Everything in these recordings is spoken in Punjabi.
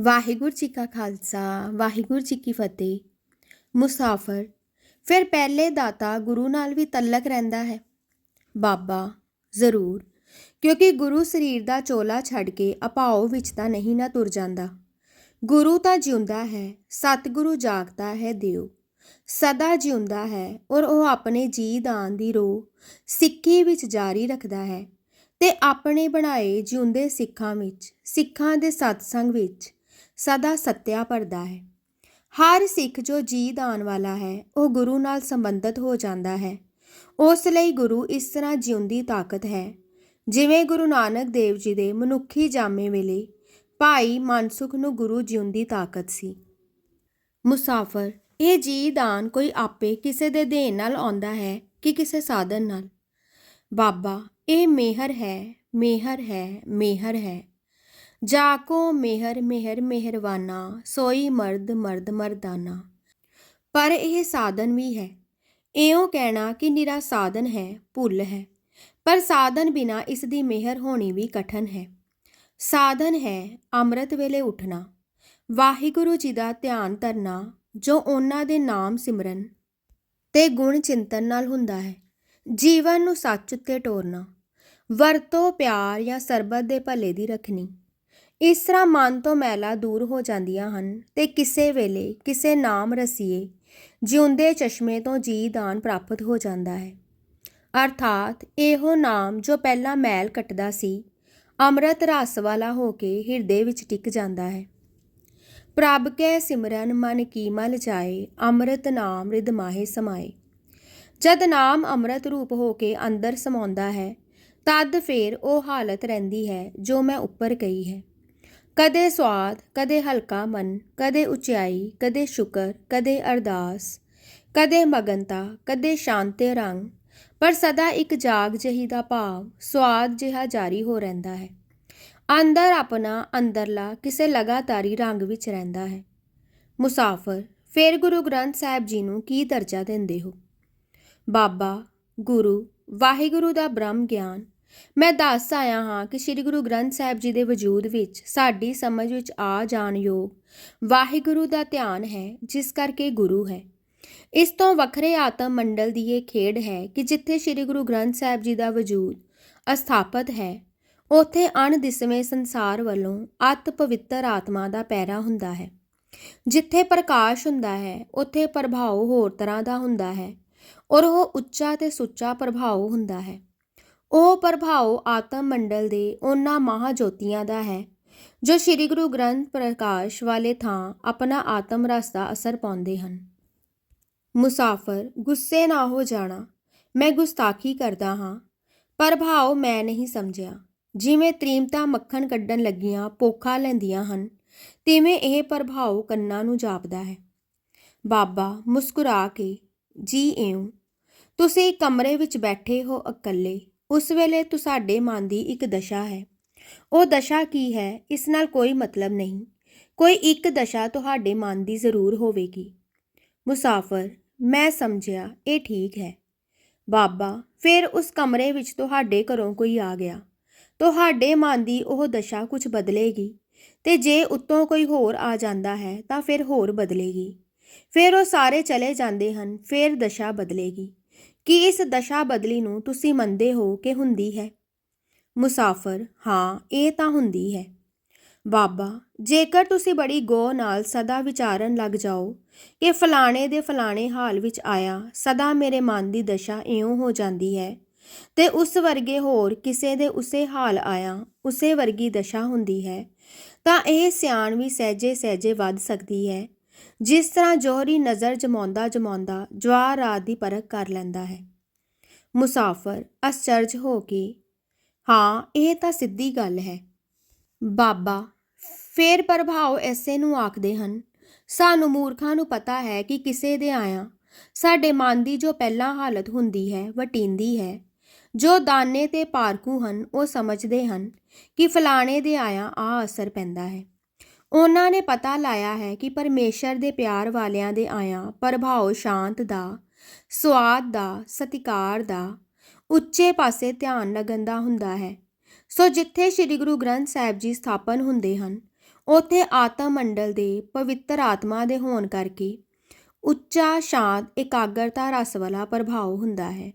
ਵਾਹਿਗੁਰੂ ਜੀ ਕਾ ਖਾਲਸਾ, ਵਾਹਿਗੁਰੂ ਜੀ ਕੀ ਫਤਿਹ। ਮੁਸਾਫਰ, ਫਿਰ ਪਹਿਲੇ ਦਾਤਾ ਗੁਰੂ ਨਾਲ ਵੀ ਤਲਕ ਰਹਿੰਦਾ ਹੈ। ਬਾਬਾ, ਜ਼ਰੂਰ, ਕਿਉਂਕਿ ਗੁਰੂ ਸਰੀਰ ਦਾ ਚੋਲਾ ਛੱਡ ਕੇ ਅਪਾਉ ਵਿੱਚ ਤਾਂ ਨਹੀਂ ਨਾ ਤੁਰ ਜਾਂਦਾ। ਗੁਰੂ ਤਾਂ ਜਿਉਂਦਾ ਹੈ, ਸਤਿਗੁਰੂ ਜਾਗਦਾ ਹੈ ਦਿਓ। ਸਦਾ ਜਿਉਂਦਾ ਹੈ ਔਰ ਉਹ ਆਪਣੇ ਜੀ ਦਾਨ ਦੀ ਰੋਹ ਸਿੱਖੀ ਵਿੱਚ ਜਾਰੀ ਰੱਖਦਾ ਹੈ ਤੇ ਆਪਣੇ ਬਣਾਏ ਜਿਉਂਦੇ ਸਿੱਖਾਂ ਵਿੱਚ, ਸਿੱਖਾਂ ਦੇ ਸਤਸੰਗ ਵਿੱਚ ਸਦਾ ਸੱਤਿਆ ਭਰਦਾ ਹੈ। ਹਰ ਸਿੱਖ ਜੋ ਜੀ ਦਾਨ ਵਾਲਾ ਹੈ, ਉਹ ਗੁਰੂ ਨਾਲ ਸੰਬੰਧਿਤ ਹੋ ਜਾਂਦਾ ਹੈ। ਉਸ ਲਈ ਗੁਰੂ ਇਸ ਤਰ੍ਹਾਂ ਜਿਉਂਦੀ ਤਾਕਤ ਹੈ, ਜਿਵੇਂ ਗੁਰੂ ਨਾਨਕ ਦੇਵ ਜੀ ਦੇ ਮਨੁੱਖੀ ਜਾਮੇ ਵੇਲੇ ਭਾਈ ਮਨਸੁਖ ਨੂੰ ਗੁਰੂ ਜਿਉਂਦੀ ਤਾਕਤ ਸੀ। ਮੁਸਾਫਰ, ਇਹ ਜੀ ਦਾਨ ਕੋਈ ਆਪੇ ਕਿਸੇ ਦੇ ਦੇਣ ਨਾਲ ਆਉਂਦਾ ਹੈ ਕਿ ਕਿਸੇ ਸਾਧਨ ਨਾਲ? ਬਾਬਾ, ਇਹ ਮਿਹਰ ਹੈ ਮਿਹਰ ਹੈ ਮਿਹਰ ਹੈ। ਜਾਕੋ ਮਿਹਰ ਮਿਹਰ ਮਿਹਰਵਾਨਾ ਸੋਈ ਮਰਦ ਮਰਦ, ਮਰਦਾਨਾ। ਪਰ ਇਹ ਸਾਧਨ ਵੀ ਹੈ। ਇਉਂ ਕਹਿਣਾ ਕਿ ਨਿਰਾ ਸਾਧਨ ਹੈ, ਭੁੱਲ ਹੈ। ਪਰ ਸਾਧਨ ਬਿਨਾ ਇਸ ਦੀ ਮਿਹਰ ਹੋਣੀ ਵੀ ਕਠਨ ਹੈ। ਸਾਧਨ ਹੈ ਅੰਮ੍ਰਿਤ ਵੇਲੇ ਉੱਠਣਾ। ਵਾਹਿਗੁਰੂ ਜੀ ਦਾ ਧਿਆਨ ਧਰਨਾ, ਜੋ ਉਹਨਾਂ ਦੇ ਨਾਮ ਸਿਮਰਨ ਤੇ ਗੁਣ ਚਿੰਤਨ ਨਾਲ ਹੁੰਦਾ ਹੈ। ਜੀਵਨ ਨੂੰ ਸੱਚ ਉੱਤੇ ਟੋਰਨਾ। ਵਰਤੋ ਪਿਆਰ ਜਾਂ ਸਰਬਤ ਦੇ ਭਲੇ ਦੀ ਰੱਖਣੀ। ਇਸ ਤਰ੍ਹਾਂ ਮਨ ਤੋਂ ਮੈਲਾ ਦੂਰ ਹੋ ਜਾਂਦੀਆਂ ਹਨ ਤੇ ਕਿਸੇ ਵੇਲੇ ਕਿਸੇ ਨਾਮ ਰਸੀਏ ਜਿਉਂਦੇ ਚਸ਼ਮੇ ਤੋਂ ਜੀ ਦਾਨ ਪ੍ਰਾਪਤ ਹੋ ਜਾਂਦਾ ਹੈ। ਅਰਥਾਤ ਇਹੋ ਨਾਮ ਜੋ ਪਹਿਲਾਂ ਮੈਲ ਕੱਟਦਾ ਸੀ, ਅੰਮ੍ਰਿਤ ਰਸ ਵਾਲਾ ਹੋ ਕੇ ਹਿਰਦੇ ਵਿੱਚ ਟਿਕ ਜਾਂਦਾ ਹੈ। ਪ੍ਰਭ ਕੈ ਸਿਮਰਨ ਮਨ ਕੀ ਮਲ ਜਾਏ, ਅੰਮ੍ਰਿਤ ਨਾਮ ਰਿਦ ਮਾਹੇ ਸਮਾਏ। ਜਦ ਨਾਮ ਅੰਮ੍ਰਿਤ ਰੂਪ ਹੋ ਕੇ ਅੰਦਰ ਸਮਾਉਂਦਾ ਹੈ, ਤਦ ਫੇਰ ਉਹ ਹਾਲਤ ਰਹਿੰਦੀ ਹੈ ਜੋ ਮੈਂ ਉੱਪਰ ਕਹੀ ਹੈ। ਕਦੇ ਸਵਾਦ, ਕਦੇ ਹਲਕਾ ਮਨ, ਕਦੇ ਉਚਾਈ, ਕਦੇ ਸ਼ੁਕਰ, ਕਦੇ ਅਰਦਾਸ, ਕਦੇ ਮਗਨਤਾ, ਕਦੇ ਸ਼ਾਂਤੇ ਰੰਗ। ਪਰ ਸਦਾ ਇੱਕ ਜਾਗ ਜਹੀ ਦਾ ਭਾਵ, ਸਵਾਦ ਜਿਹਾ ਜਾਰੀ ਹੋ ਰਹਿੰਦਾ ਹੈ। ਅੰਦਰ ਆਪਣਾ ਅੰਦਰਲਾ, ਕਿਸੇ ਲਗਾਤਾਰੀ ਰੰਗ ਵਿੱਚ ਰਹਿੰਦਾ ਹੈ। ਮੁਸਾਫਰ, ਫਿਰ ਗੁਰੂ ਗ੍ਰੰਥ ਸਾਹਿਬ ਜੀ ਨੂੰ ਕੀ ਦਰਜਾ ਦਿੰਦੇ ਹੋ? ਬਾਬਾ, ਗੁਰੂ, ਵਾਹਿਗੁਰੂ ਦਾ ਬ੍ਰਹਮ ਗਿਆਨ ਮੈਂ ਦੱਸ ਆਇਆ ਹਾਂ ਕਿ ਸ੍ਰੀ ਗੁਰੂ ਗ੍ਰੰਥ ਸਾਹਿਬ ਜੀ ਦੇ ਵਜੂਦ ਵਿੱਚ ਸਾਡੀ ਸਮਝ ਵਿੱਚ ਆ ਜਾਣ ਯੋਗ ਵਾਹਿਗੁਰੂ ਦਾ ਧਿਆਨ ਹੈ, ਜਿਸ ਕਰਕੇ ਗੁਰੂ ਹੈ। ਇਸ ਤੋਂ ਵੱਖਰੇ ਆਤਮ ਮੰਡਲ ਦੀ ਇਹ ਖੇਡ ਹੈ ਕਿ ਜਿੱਥੇ ਸ੍ਰੀ ਗੁਰੂ ਗ੍ਰੰਥ ਸਾਹਿਬ ਜੀ ਦਾ ਵਜੂਦ ਅਸਥਾਪਿਤ ਹੈ, ਉਥੇ ਅਣਦਿਸਵੇਂ ਸੰਸਾਰ ਵੱਲੋਂ ਅਤ ਪਵਿੱਤਰ ਆਤਮਾ ਦਾ ਪੈਰਾ ਹੁੰਦਾ ਹੈ। ਜਿੱਥੇ ਪ੍ਰਕਾਸ਼ ਹੁੰਦਾ ਹੈ, ਉਥੇ ਪ੍ਰਭਾਵ ਹੋਰ ਤਰ੍ਹਾਂ ਦਾ ਹੁੰਦਾ ਹੈ ਔਰ ਉਹ ਉੱਚਾ ਤੇ ਸੁੱਚਾ ਪ੍ਰਭਾਵ ਹੁੰਦਾ ਹੈ। ਉਹ ਪ੍ਰਭਾਵ ਆਤਮ ਮੰਡਲ ਦੇ ਉਹਨਾਂ ਮਹਾਜੋਤੀਆਂ ਦਾ ਹੈ, ਜੋ ਸ੍ਰੀ ਗੁਰੂ ਗ੍ਰੰਥ ਪ੍ਰਕਾਸ਼ ਵਾਲੇ ਥਾਂ ਆਪਣਾ ਆਤਮ ਰਸ ਦਾ ਅਸਰ ਪਾਉਂਦੇ ਹਨ। ਮੁਸਾਫਰ, ਗੁੱਸੇ ਨਾ ਹੋ ਜਾਣਾ, ਮੈਂ ਗੁਸਤਾਖੀ ਕਰਦਾ ਹਾਂ ਪ੍ਰਭਾਵ ਮੈਂ ਨਹੀਂ ਸਮਝਿਆ। ਜਿਵੇਂ ਤ੍ਰੀਮਤਾ ਮੱਖਣ ਕੱਢਣ ਲੱਗੀਆਂ ਪੋਖਾ ਲੈਂਦੀਆਂ ਹਨ, ਤਿਵੇਂ ਇਹ ਪ੍ਰਭਾਵ ਕੰਨਾਂ ਨੂੰ ਜਾਪਦਾ ਹੈ। ਬਾਬਾ, ਮੁਸਕਰਾ ਕੇ, ਜੀ ਇਉਂ, ਤੁਸੀਂ ਕਮਰੇ ਵਿੱਚ ਬੈਠੇ ਹੋ ਇਕੱਲੇ ਉਸ ਵੇਲੇ ਤੁਹਾਡੇ ਮਨ ਦੀ ਇੱਕ ਦਸ਼ਾ ਹੈ। ਉਹ ਦਸ਼ਾ ਕੀ ਹੈ, ਇਸ ਨਾਲ ਕੋਈ ਮਤਲਬ ਨਹੀਂ। ਕੋਈ ਇੱਕ ਦਸ਼ਾ ਤੁਹਾਡੇ ਮਨ ਦੀ ਜ਼ਰੂਰ ਹੋਵੇਗੀ। ਮੁਸਾਫਰ, ਮੈਂ ਸਮਝਿਆ, ਇਹ ਠੀਕ ਹੈ। ਬਾਬਾ, ਫਿਰ ਉਸ ਕਮਰੇ ਵਿੱਚ ਤੁਹਾਡੇ ਘਰੋਂ ਕੋਈ ਆ ਗਿਆ। ਤੁਹਾਡੇ ਮਨ ਦੀ ਉਹ ਦਸ਼ਾ ਕੁਝ ਬਦਲੇਗੀ। ਤੇ ਜੇ ਉੱਤੋਂ ਕੋਈ ਹੋਰ ਆ ਜਾਂਦਾ ਹੈ, ਤਾਂ ਫਿਰ ਹੋਰ ਬਦਲੇਗੀ। ਫਿਰ ਉਹ ਸਾਰੇ ਚਲੇ ਜਾਂਦੇ ਹਨ, ਫਿਰ ਦਸ਼ਾ ਬਦਲੇਗੀ। ਕੀ ਇਸ ਦਸ਼ਾ ਬਦਲੀ ਨੂੰ ਤੁਸੀਂ ਮੰਨਦੇ ਹੋ ਕਿ ਹੁੰਦੀ ਹੈ? ਮੁਸਾਫਰ, ਹਾਂ, ਇਹ ਤਾਂ ਹੁੰਦੀ ਹੈ। ਬਾਬਾ, ਜੇਕਰ ਤੁਸੀਂ ਬੜੀ ਗੋ ਨਾਲ ਸਦਾ ਵਿਚਾਰਨ ਲੱਗ ਜਾਓ ਕਿ ਫਲਾਣੇ ਦੇ ਫਲਾਣੇ ਹਾਲ ਵਿੱਚ ਆਇਆ, ਸਦਾ ਮੇਰੇ ਮਨ ਦੀ ਦਸ਼ਾ ਇਉਂ ਹੋ ਜਾਂਦੀ ਹੈ ਤੇ ਉਸ ਵਰਗੇ ਹੋਰ ਕਿਸੇ ਦੇ ਉਸੇ ਹਾਲ ਆਇਆ, ਉਸੇ ਵਰਗੀ ਦਸ਼ਾ ਹੁੰਦੀ ਹੈ, ਤਾਂ ਇਹ ਸਿਆਣ ਵੀ ਸਹਿਜੇ ਸਹਿਜੇ ਵੱਧ ਸਕਦੀ ਹੈ। ਜਿਸ ਤਰ੍ਹਾਂ ਜੋਹਰੀ ਨਜ਼ਰ ਜਮਾਉਂਦਾ ਜਮਾਉਂਦਾ ਜਵਾਰ ਰਾਤ ਦੀ ਪਰਖ ਕਰ ਲੈਂਦਾ ਹੈ। ਮੁਸਾਫਰ ਅਸਚਰਜ ਹੋ ਕੇ, ਹਾਂ, ਇਹ ਤਾਂ ਸਿੱਧੀ ਗੱਲ ਹੈ। ਬਾਬਾ, ਫੇਰ ਪ੍ਰਭਾਵ ਐਸੇ ਨੂੰ ਆਖਦੇ ਹਨ। ਸਾਨੂੰ ਮੂਰਖਾਂ ਨੂੰ ਪਤਾ ਹੈ ਕਿ ਕਿਸੇ ਦੇ ਆਇਆ ਸਾਡੇ ਮਨ ਦੀ ਜੋ ਪਹਿਲਾਂ ਹਾਲਤ ਹੁੰਦੀ ਹੈ, ਵਟਿੰਦੀ ਹੈ। ਜੋ ਦਾਨੇ ਤੇ ਪਾਰਕੂ ਹਨ, ਉਹ ਸਮਝਦੇ ਹਨ ਕਿ ਫਲਾਣੇ ਦੇ ਆਇਆ ਆ ਅਸਰ ਪੈਂਦਾ ਹੈ। ਉਹਨਾਂ ਨੇ ਪਤਾ ਲਾਇਆ ਹੈ ਕਿ ਪਰਮੇਸ਼ਰ ਦੇ ਪਿਆਰ ਵਾਲਿਆਂ ਦੇ ਆਇਆ ਪ੍ਰਭਾਵ ਸ਼ਾਂਤ ਦਾ ਸਵਾਦ ਦਾ, ਸਤਿਕਾਰ ਦਾ, ਉੱਚੇ ਪਾਸੇ ਧਿਆਨ ਲੱਗਣ ਦਾ ਹੁੰਦਾ ਹੈ। ਸੋ ਜਿੱਥੇ ਸ੍ਰੀ ਗੁਰੂ ਗ੍ਰੰਥ ਸਾਹਿਬ ਜੀ ਸਥਾਪਨ ਹੁੰਦੇ ਹਨ, ਉਥੇ ਆਤਮ ਮੰਡਲ ਦੇ ਪਵਿੱਤਰ ਆਤਮਾ ਦੇ ਹੋਣ ਕਰਕੇ ਉੱਚਾ, ਸ਼ਾਂਤ, ਇਕਾਗਰਤਾ ਰਸ ਵਾਲਾ ਪ੍ਰਭਾਵ ਹੁੰਦਾ ਹੈ।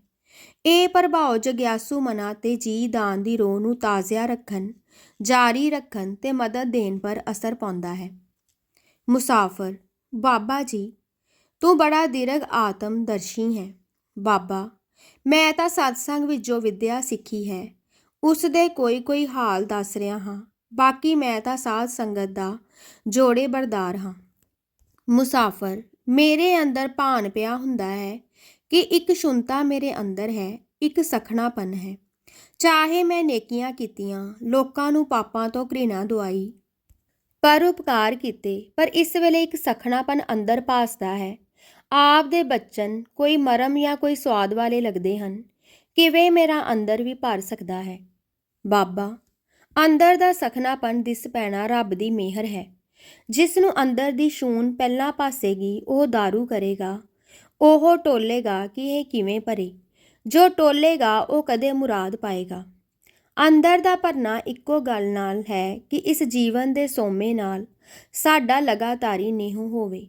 ਇਹ ਪ੍ਰਭਾਵ ਜਗਿਆਸੂ ਮਨਾਂ ਤੇ ਜੀ ਦਾਨ ਦੀ ਰੋਹ ਨੂੰ ਤਾਜ਼ਿਆ ਰੱਖਣ, ਜਾਰੀ ਰੱਖਣ ਤੇ ਮਦਦ ਦੇਣ ਪਰ ਅਸਰ ਪਾਉਂਦਾ ਹੈ। ਮੁਸਾਫਰ, ਬਾਬਾ ਜੀ, ਤੂੰ ਬੜਾ ਦੀਰਘ ਆਤਮਦਰਸ਼ੀ ਹੈ। ਬਾਬਾ, ਮੈਂ ਤਾਂ ਸਤਸੰਗ ਵਿੱਚ ਜੋ ਵਿਦਿਆ ਸਿੱਖੀ ਹੈ। ਉਸ ਦੇ ਕੋਈ ਕੋਈ ਹਾਲ ਦੱਸ ਰਿਹਾ ਹਾਂ। ਬਾਕੀ ਮੈਂ ਤਾਂ ਸਾਧ ਸੰਗਤ ਦਾ ਜੋੜੇ ਬਰਦਾਰ ਹਾਂ। ਮੁਸਾਫਰ, ਮੇਰੇ ਅੰਦਰ ਭਾਨ ਪਿਆ ਹੁੰਦਾ ਹੈ ਕਿ ਇੱਕ ਸ਼ੁੰਤਾ ਮੇਰੇ ਅੰਦਰ ਹੈ, ਇੱਕ ਸਖਣਾਪਨ ਹੈ। ਚਾਹੇ ਮੈਂ ਨੇਕੀਆਂ ਕੀਤੀਆਂ, ਲੋਕਾਂ ਨੂੰ ਪਾਪਾਂ ਤੋਂ ਘ੍ਰਿਣਾ ਦਵਾਈ। ਪਰ ਉਪਕਾਰ ਕੀਤੇ, ਪਰ ਇਸ ਵੇਲੇ ਇੱਕ ਸਖਣਾਪਨ ਅੰਦਰ ਪਾਸਦਾ ਹੈ। ਆਪ ਦੇ ਬਚਨ ਕੋਈ ਮਰਮ ਜਾਂ ਕੋਈ ਸਵਾਦ ਵਾਲੇ ਲੱਗਦੇ ਹਨ। ਕਿਵੇਂ ਮੇਰਾ ਅੰਦਰ ਵੀ ਭਰ ਸਕਦਾ ਹੈ? ਬਾਬਾ, ਅੰਦਰ ਦਾ ਸਖਣਾਪਨ ਦਿਸ ਪੈਣਾ ਰੱਬ ਦੀ ਮਿਹਰ ਹੈ। ਜਿਸ ਨੂੰ ਅੰਦਰ ਦੀ ਸ਼ੂਨ ਪਹਿਲਾਂ ਪਾਸੇਗੀ ਉਹ दारू ਕਰੇਗਾ। ਉਹ ਟੋਲੇਗਾ ਕਿ ਇਹ ਕਿਵੇਂ ਭਰੇ। ਜੋ ਟੋਲੇਗਾ, ਉਹ ਕਦੇ ਮੁਰਾਦ ਪਾਏਗਾ। ਅੰਦਰ ਦਾ ਭਰਨਾ ਇੱਕੋ ਗੱਲ ਨਾਲ ਹੈ ਕਿ ਇਸ ਜੀਵਨ ਦੇ ਸੋਮੇ ਨਾਲ ਸਾਡਾ ਲਗਾਤਾਰੀ ਨਿਹੁ ਹੋਵੇ।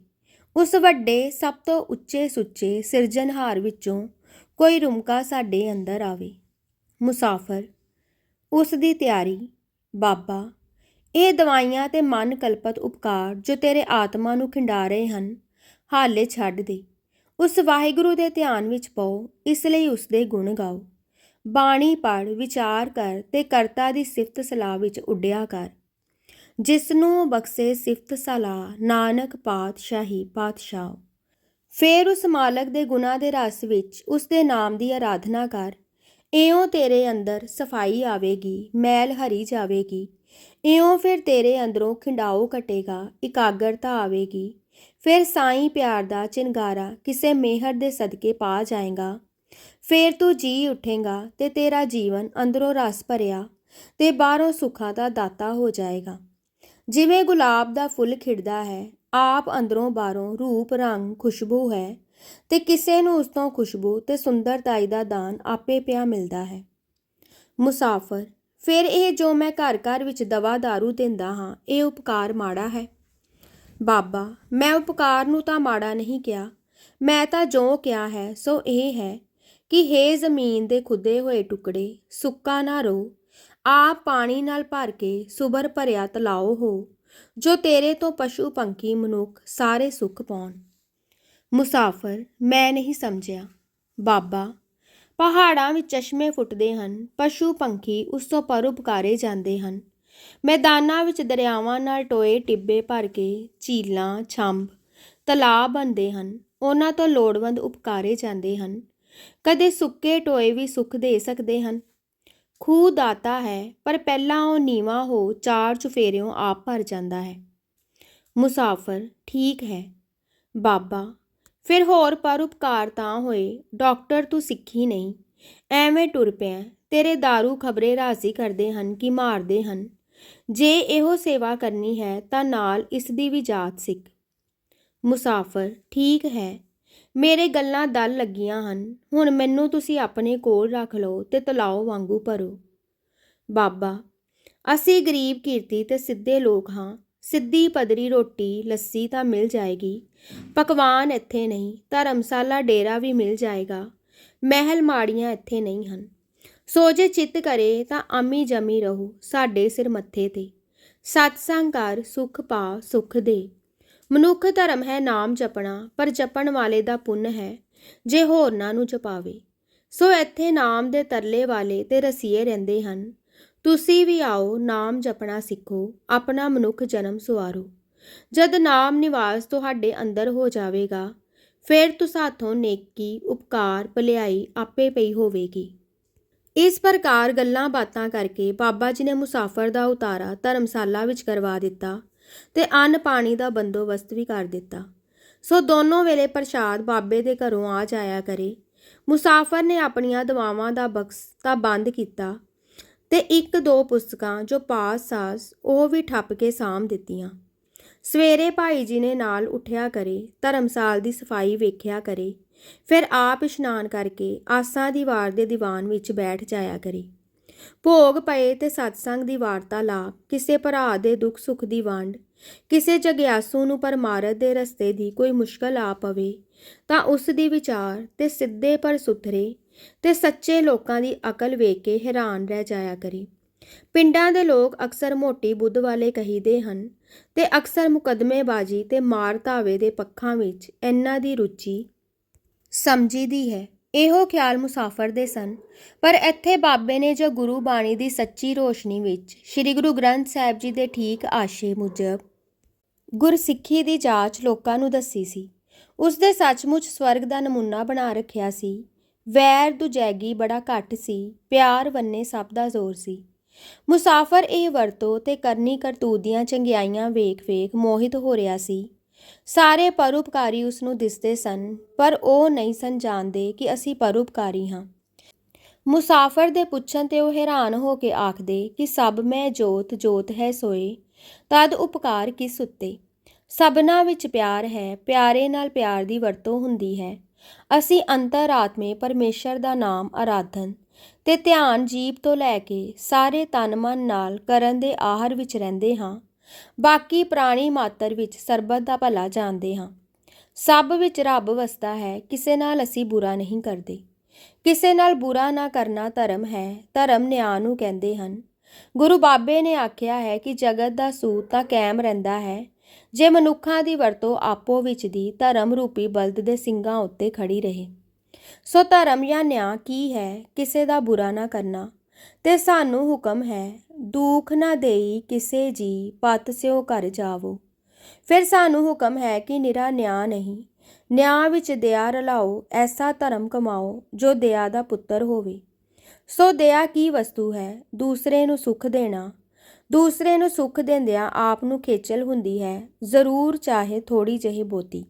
ਉਸ ਵੱਡੇ, ਸਭ ਤੋਂ ਉੱਚੇ ਸੁੱਚੇ ਸਿਰਜਣਹਾਰ ਵਿੱਚੋਂ ਕੋਈ ਰੁਮਕਾ ਸਾਡੇ ਅੰਦਰ ਆਵੇ। ਮੁਸਾਫਰ, ਉਸ ਦੀ ਤਿਆਰੀ, ਬਾਬਾ, ਇਹ ਦਵਾਈਆਂ ਤੇ ਮਨ ਕਲਪਤ ਉਪਕਾਰ ਜੋ ਤੇਰੇ ਆਤਮਾ ਨੂੰ ਖਿੰਡਾ ਰਹੇ ਹਨ, ਹਾਲੇ ਛੱਡ ਦੇ। ਉਸ ਵਾਹਿਗੁਰੂ ਦੇ ਧਿਆਨ ਵਿੱਚ ਪਾਓ, ਇਸ ਲਈ ਉਸ ਦੇ ਗੁਣ ਗਾਓ। ਬਾਣੀ ਪੜ ਵਿਚਾਰ ਕਰ ਤੇ ਕਰਤਾ ਦੀ ਸਿਫਤ ਸਲਾਹ ਵਿੱਚ ਉੱਡਿਆ ਕਰ। ਜਿਸ ਨੂੰ ਬਖਸ਼ੇ ਸਿਫਤ ਸਲਾਹ, ਨਾਨਕ ਪਾਤਸ਼ਾਹੀ ਪਾਤਸ਼ਾਹ। ਫੇਰ ਉਸ ਮਾਲਕ ਦੇ ਗੁਣਾ ਦੇ ਰਸ ਵਿੱਚ ਉਸ ਦੇ ਨਾਮ ਦੀ ਆਰਾਧਨਾ ਕਰ। ਇਉਂ ਤੇਰੇ ਅੰਦਰ ਸਫ਼ਾਈ ਆਵੇਗੀ, ਮੈਲ ਹਰੀ ਜਾਵੇਗੀ। ਇਉਂ ਫਿਰ ਤੇਰੇ ਅੰਦਰੋਂ ਖਿੰਡਾਓ ਘਟੇਗਾ, ਇਕਾਗਰਤਾ ਆਵੇਗੀ। ਫਿਰ ਸਾਈਂ ਪਿਆਰ ਦਾ ਚਿੰਗਾਰਾ ਕਿਸੇ ਮਿਹਰ ਦੇ ਸਦਕੇ ਪਾ ਜਾਏਗਾ। ਫੇਰ ਤੂੰ ਜੀ ਉਠੇਗਾ ਤੇ ਤੇਰਾ ਜੀਵਨ ਅੰਦਰੋਂ ਰਸ ਭਰਿਆ ਤੇ ਬਾਹਰੋਂ ਸੁੱਖਾਂ ਦਾ ਦਾਤਾ ਹੋ ਜਾਏਗਾ। ਜਿਵੇਂ ਗੁਲਾਬ ਦਾ ਫੁੱਲ ਖਿੜਦਾ ਹੈ, ਆਪ ਅੰਦਰੋਂ ਬਾਹਰੋਂ ਰੂਪ ਰੰਗ ਖੁਸ਼ਬੂ ਹੈ ਤੇ ਕਿਸੇ ਨੂੰ ਉਸ ਤੋਂ ਖੁਸ਼ਬੂ ਤੇ ਸੁੰਦਰਤਾਈ ਦਾ ਦਾਨ ਆਪੇ ਪਿਆ ਮਿਲਦਾ ਹੈ। ਮੁਸਾਫਰ, ਫਿਰ ਇਹ ਜੋ ਮੈਂ ਘਰ ਘਰ ਵਿੱਚ ਦਵਾ दारू ਦਿੰਦਾ ਹਾਂ, ਇਹ ਉਪਕਾਰ ਮਾੜਾ ਹੈ। ਬਾਬਾ, ਮੈਂ ਉਪਕਾਰ ਨੂੰ ਤਾਂ ਮਾੜਾ ਨਹੀਂ ਕਿਹਾ। ਮੈਂ ਤਾਂ ਜੋ ਕਿਹਾ ਹੈ, ਸੋ ਇਹ ਹੈ ਕਿ ਹੇ ਜ਼ਮੀਨ ਦੇ ਖੁੱਦੇ ਹੋਏ ਟੁਕੜੇ, ਸੁੱਕਾ ਨਾ ਰੋ। ਆਪ ਪਾਣੀ ਨਾਲ ਭਰ ਕੇ ਸੁਬਰ ਭਰਿਆ ਤਲਾਓ ਹੋ, ਜੋ ਤੇਰੇ ਤੋਂ ਪਸ਼ੂ ਪੰਖੀ ਮਨੁੱਖ ਸਾਰੇ ਸੁੱਖ ਪਾਉਣ। ਮੁਸਾਫਰ, ਮੈਂ ਨਹੀਂ ਸਮਝਿਆ। ਬਾਬਾ, ਪਹਾੜਾਂ ਵਿੱਚ ਚਸ਼ਮੇ ਫੁੱਟਦੇ ਹਨ, ਪਸ਼ੂ ਪੰਖੀ ਉਸ ਤੋਂ ਪਰਉਪਕਾਰੇ ਜਾਂਦੇ ਹਨ। ਮੈਦਾਨਾਂ ਵਿੱਚ ਦਰਿਆਵਾਂ ਨਾਲ ਟੋਏ ਟਿੱਬੇ ਭਰ ਕੇ ਝੀਲਾਂ ਛੰਭ ਤਲਾਬ ਬਣਦੇ ਹਨ। ਉਹਨਾਂ ਤੋਂ ਲੋੜਵੰਦ ਉਪਕਾਰੇ ਜਾਂਦੇ ਹਨ। ਕਦੇ ਸੁੱਕੇ ਟੋਏ ਵੀ ਸੁੱਖ ਦੇ ਸਕਦੇ ਹਨ। ਖੂਹ ਦਾਤਾ ਹੈ, ਪਰ ਪਹਿਲਾਂ ਉਹ ਨੀਵਾ ਹੋ ਚਾਰ ਚੁਫੇਰਿਓਂ ਆਪ ਭਰ ਜਾਂਦਾ ਹੈ। ਮੁਸਾਫਰ, ਠੀਕ ਹੈ। ਬਾਬਾ, ਫਿਰ ਹੋਰ ਪਰ ਉਪਕਾਰ ਤਾਂ ਹੋਏ। ਡਾਕਟਰ, ਤੂੰ ਸਿੱਖੀ ਨਹੀਂ। ਐਵੇਂ ਟੁਰ ਪਿਆ। ਤੇਰੇ दारू ਖਬਰੇ ਰਾਜ਼ੀ ਕਰਦੇ ਹਨ ਕਿ ਮਾਰਦੇ ਹਨ। ਜੇ ਇਹੋ ਸੇਵਾ ਕਰਨੀ ਹੈ ਤਾਂ ਨਾਲ ਇਸ ਦੀ ਵੀ ਜਾਤ ਸਿੱਖ। ਮੁਸਾਫਰ, ਠੀਕ ਹੈ, ਮੇਰੇ ਗੱਲਾਂ ਦਲ ਲੱਗੀਆਂ ਹਨ, ਹੁਣ ਮੈਨੂੰ ਤੁਸੀਂ ਆਪਣੇ ਕੋਲ ਰੱਖ ਲਓ ਤੇ ਤਲਾਓ ਵਾਂਗੂ ਭਰੋ। ਬਾਬਾ, ਅਸੀਂ ਗਰੀਬ ਕੀਰਤੀ ਤੇ ਸਿੱਧੇ ਲੋਕ ਹਾਂ, ਸਿੱਧੀ ਪਦਰੀ ਰੋਟੀ, ਲੱਸੀ ਤਾਂ ਮਿਲ ਜਾਏਗੀ। ਪਕਵਾਨ ਇੱਥੇ ਨਹੀਂ, ਧਰਮਸ਼ਾਲਾ, ਡੇਰਾ ਵੀ ਮਿਲ ਜਾਏਗਾ। ਮਹਿਲ ਮਾੜੀਆਂ ਇੱਥੇ ਨਹੀਂ ਹਨ। ਸੋ ਜੇ ਚਿੱਤ ਕਰੇ ਤਾਂ ਆਮੀ ਜਮੀ ਰਹੋ ਸਾਡੇ ਸਿਰ ਮੱਥੇ ਤੇ। ਸਤਸੰਗ ਕਰ ਸੁਖ ਪਾ ਸੁਖ ਦੇ। ਮਨੁੱਖ ਧਰਮ ਹੈ ਨਾਮ ਜਪਣਾ, ਪਰ ਜਪਣ ਵਾਲੇ ਦਾ ਪੁੰਨ ਹੈ ਜੇ ਹੋਰਨਾਂ ਨੂੰ ਜਪਾਵੇ। ਸੋ ਇੱਥੇ ਨਾਮ ਦੇ ਤਰਲੇ ਵਾਲੇ ਤੇ ਰਸੀਏ ਰਹਿੰਦੇ ਹਨ। ਤੁਸੀਂ ਵੀ ਆਓ ਨਾਮ ਜਪਣਾ ਸਿੱਖੋ, ਆਪਣਾ ਮਨੁੱਖ ਜਨਮ ਸੁਆਰੋ। ਜਦ ਨਾਮ ਨਿਵਾਸ ਤੁਹਾਡੇ ਅੰਦਰ ਹੋ ਜਾਵੇਗਾ, ਫਿਰ ਤੁਸਾਥੋਂ ਨੇਕੀ, ਉਪਕਾਰ, ਭਲਾਈ ਆਪੇ ਪਈ ਹੋਵੇਗੀ। ਇਸ ਪ੍ਰਕਾਰ ਗੱਲਾਂ ਬਾਤਾਂ ਕਰਕੇ ਬਾਬਾ ਜੀ ਨੇ ਮੁਸਾਫਰ ਦਾ ਉਤਾਰਾ ਧਰਮਸ਼ਾਲਾ ਵਿੱਚ ਕਰਵਾ ਦਿੱਤਾ ਤੇ ਅੰਨ ਪਾਣੀ ਦਾ ਬੰਦੋਬਸਤ ਵੀ ਕਰ ਦਿੱਤਾ। ਸੋ ਦੋਨੋਂ ਵੇਲੇ ਪ੍ਰਸ਼ਾਦ ਬਾਬੇ ਦੇ ਘਰੋਂ ਆ ਜਾਇਆ ਕਰੇ। ਮੁਸਾਫਰ ਨੇ ਆਪਣੀਆਂ ਦਵਾਵਾਂ ਦਾ ਬਕਸ ਤਾਂ ਬੰਦ ਕੀਤਾ ਤੇ ਇੱਕ ਦੋ ਪੁਸਤਕਾਂ ਜੋ ਪਾਸ ਸਾਸ ਉਹ ਵੀ ਠੱਪ ਕੇ ਸਾਂਭ ਦਿੱਤੀਆਂ। ਸਵੇਰੇ ਭਾਈ ਜੀ ਨੇ ਨਾਲ ਉੱਠਿਆ ਕਰੇ, ਧਰਮਸਾਲ ਦੀ ਸਫ਼ਾਈ ਵੇਖਿਆ ਕਰੇ ਫਿਰ ਆਪ ਇਸ਼ਨਾਨ ਕਰਕੇ ਆਸਾਂ ਦੀ ਵਾਰ ਦੇ ਦੀਵਾਨ ਵਿੱਚ ਬੈਠ ਜਾਇਆ ਕਰੇ। ਭੋਗ ਪਏ ਤੇ ਸਤਸੰਗ ਦੀ ਵਾਰਤਾਲਾਪ ਕਿਸੇ ਭਰਾ ਦੇ ਦੁੱਖ ਸੁੱਖ ਦੀ ਵੰਡ, ਕਿਸੇ ਜਗਿਆਸੂ ਨੂੰ ਪਰਮਾਰਥ ਦੇ ਰਸਤੇ ਦੀ ਕੋਈ ਮੁਸ਼ਕਲ ਆ ਪਵੇ, ਤਾਂ ਉਸ ਦੀ ਵਿਚਾਰ ਤੇ ਸਿੱਧੇ ਪਰ ਸੁਥਰੇ ਤੇ ਸੱਚੇ ਲੋਕਾਂ ਦੀ ਅਕਲ ਵੇਖ ਕੇ ਹੈਰਾਨ ਰਹਿ ਜਾਇਆ ਕਰੇ। ਪਿੰਡਾਂ ਦੇ ਲੋਕ ਅਕਸਰ ਮੋਟੀ ਬੁੱਧ ਵਾਲੇ ਕਹੀਦੇ ਹਨ ਤੇ ਅਕਸਰ ਮੁਕਦਮੇਬਾਜ਼ੀ ਤੇ ਮਾਰ ਧਾਵੇ ਦੇ ਪੱਖਾਂ ਵਿੱਚ ਇਹਨਾਂ ਦੀ ਰੁਚੀ ਸਮਝੀਦੀ ਹੈ। ਇਹੋ ਖਿਆਲ ਮੁਸਾਫਰ ਦੇ ਸਨ। ਪਰ ਇੱਥੇ ਬਾਬੇ ਨੇ ਜੋ ਗੁਰੂ ਬਾਣੀ ਦੀ ਸੱਚੀ ਰੋਸ਼ਨੀ ਵਿੱਚ ਸ੍ਰੀ ਗੁਰੂ ਗ੍ਰੰਥ ਸਾਹਿਬ ਜੀ ਦੇ ਠੀਕ ਆਸ਼ੇ ਮੁਜਬ ਗੁਰਸਿੱਖੀ ਦੀ ਜਾਂਚ ਲੋਕਾਂ ਨੂੰ ਦੱਸੀ ਸੀ। ਉਸ ਦੇ ਸੱਚਮੁੱਚ ਸਵਰਗ ਦਾ ਨਮੂਨਾ ਬਣਾ ਰੱਖਿਆ ਸੀ। ਵੈਰ ਦੁਜੈਗੀ ਬੜਾ ਘੱਟ ਸੀ। ਪਿਆਰ ਵੰਨੇ ਸਭ ਦਾ ਜ਼ੋਰ ਸੀ। ਮੁਸਾਫਰ ਇਹ ਵਰਤੋ ਤੇ ਕਰਨੀ ਕਰਤੂਤ ਦੀਆਂ ਚੰਗਿਆਈਆਂ ਵੇਖ-ਵੇਖ ਮੋਹਿਤ ਹੋ ਰਿਹਾ ਸੀ। ਸਾਰੇ ਪਰਉਪਕਾਰੀ ਉਸ ਨੂੰ ਦਿਸਦੇ ਸਨ, ਪਰ ਉਹ ਨਹੀਂ ਸਨ ਜਾਣਦੇ ਕਿ ਅਸੀਂ ਪਰਉਪਕਾਰੀ ਹਾਂ। ਮੁਸਾਫਰ ਦੇ ਪੁੱਛਣ ਤੇ ਉਹ ਹੈਰਾਨ ਹੋ ਕੇ ਆਖਦੇ ਕਿ ਸਭ ਮੈਂ ਜੋਤ ਜੋਤ ਹੈ ਸੋਏ। ਤਦ ਉਪਕਾਰ ਕਿਸ ਉੱਤੇ? ਸਭਨਾ ਵਿੱਚ ਪਿਆਰ ਹੈ, ਪਿਆਰੇ ਨਾਲ ਪਿਆਰ ਦੀ ਵਰਤੋਂ ਹੁੰਦੀ ਹੈ। ਅਸੀਂ ਅੰਤਰਾਤਮੇ ਪਰਮੇਸ਼ਰ ਦਾ ਨਾਮ ਆਰਾਧਨ ਤੇ ਧਿਆਨ ਜੀਵ ਤੋਂ ਲੈ ਕੇ ਸਾਰੇ ਤਨ ਮਨ ਨਾਲ ਕਰਨ ਦੇ ਆਹਰ ਵਿੱਚ ਰਹਿੰਦੇ ਹਾਂ। ਬਾਕੀ ਪ੍ਰਾਣੀ ਮਾਤਰ ਵਿੱਚ ਸਰਬਤ ਦਾ ਭਲਾ ਜਾਣਦੇ ਹਾਂ। ਸਭ ਵਿੱਚ ਰੱਬ ਵਸਦਾ ਹੈ, ਕਿਸੇ ਨਾਲ ਅਸੀਂ ਬੁਰਾ ਨਹੀਂ ਕਰਦੇ। ਕਿਸੇ ਨਾਲ ਬੁਰਾ ਨਾ ਕਰਨਾ ਧਰਮ ਹੈ, ਧਰਮ ਨਿਆਂ ਨੂੰ ਕਹਿੰਦੇ ਹਨ। ਗੁਰੂ ਬਾਬੇ ਨੇ ਆਖਿਆ ਹੈ ਕਿ ਜਗਤ ਦਾ ਸੂਤ ਤਾਂ ਕਾਇਮ ਰਹਿੰਦਾ ਹੈ। ਜੇ ਮਨੁੱਖਾਂ ਦੀ ਵਰਤੋਂ ਆਪੋ ਵਿੱਚ ਦੀ, ਧਰਮ ਰੂਪੀ ਬਲਦ ਦੇ ਸਿੰਘਾਂ ਉੱਤੇ ਖੜੀ ਰਹੇ। ਸੋ ਧਰਮ ਜਾਂ ਨਿਆਂ ਕੀ ਹੈ, ਕਿਸੇ ਦਾ ਬੁਰਾ ਨਾ ਕਰਨਾ? ਤੇ ਸਾਨੂੰ ਹੁਕਮ ਹੈ ਦੂਖ ਨਾ ਦੇਈ ਕਿਸੇ ਜੀ, ਪਤ ਸਿਓ ਘਰ ਜਾਵੋ। ਫਿਰ ਸਾਨੂੰ ਹੁਕਮ ਹੈ ਕਿ ਨਿਰਾ ਨਿਆਂ ਨਹੀਂ। ਨਿਆਂ ਵਿੱਚ ਦਇਆ ਰਲਾਓ, ਐਸਾ ਧਰਮ ਕਮਾਓ, ਜੋ ਦਇਆ ਦਾ ਪੁੱਤਰ ਹੋਵੇ। ਸੋ ਦਇਆ ਕੀ ਵਸਤੂ ਹੈ? ਦੂਸਰੇ ਨੂੰ ਸੁੱਖ ਦੇਣਾ। ਦੂਸਰੇ ਨੂੰ ਸੁੱਖ ਦਿੰਦਿਆਂ ਆਪ ਨੂੰ ਖੇਚਲ ਹੁੰਦੀ ਹੈ। ਜ਼ਰੂਰ ਚਾਹੇ ਥੋੜੀ ਜਿਹੀ ਬੋਤੀ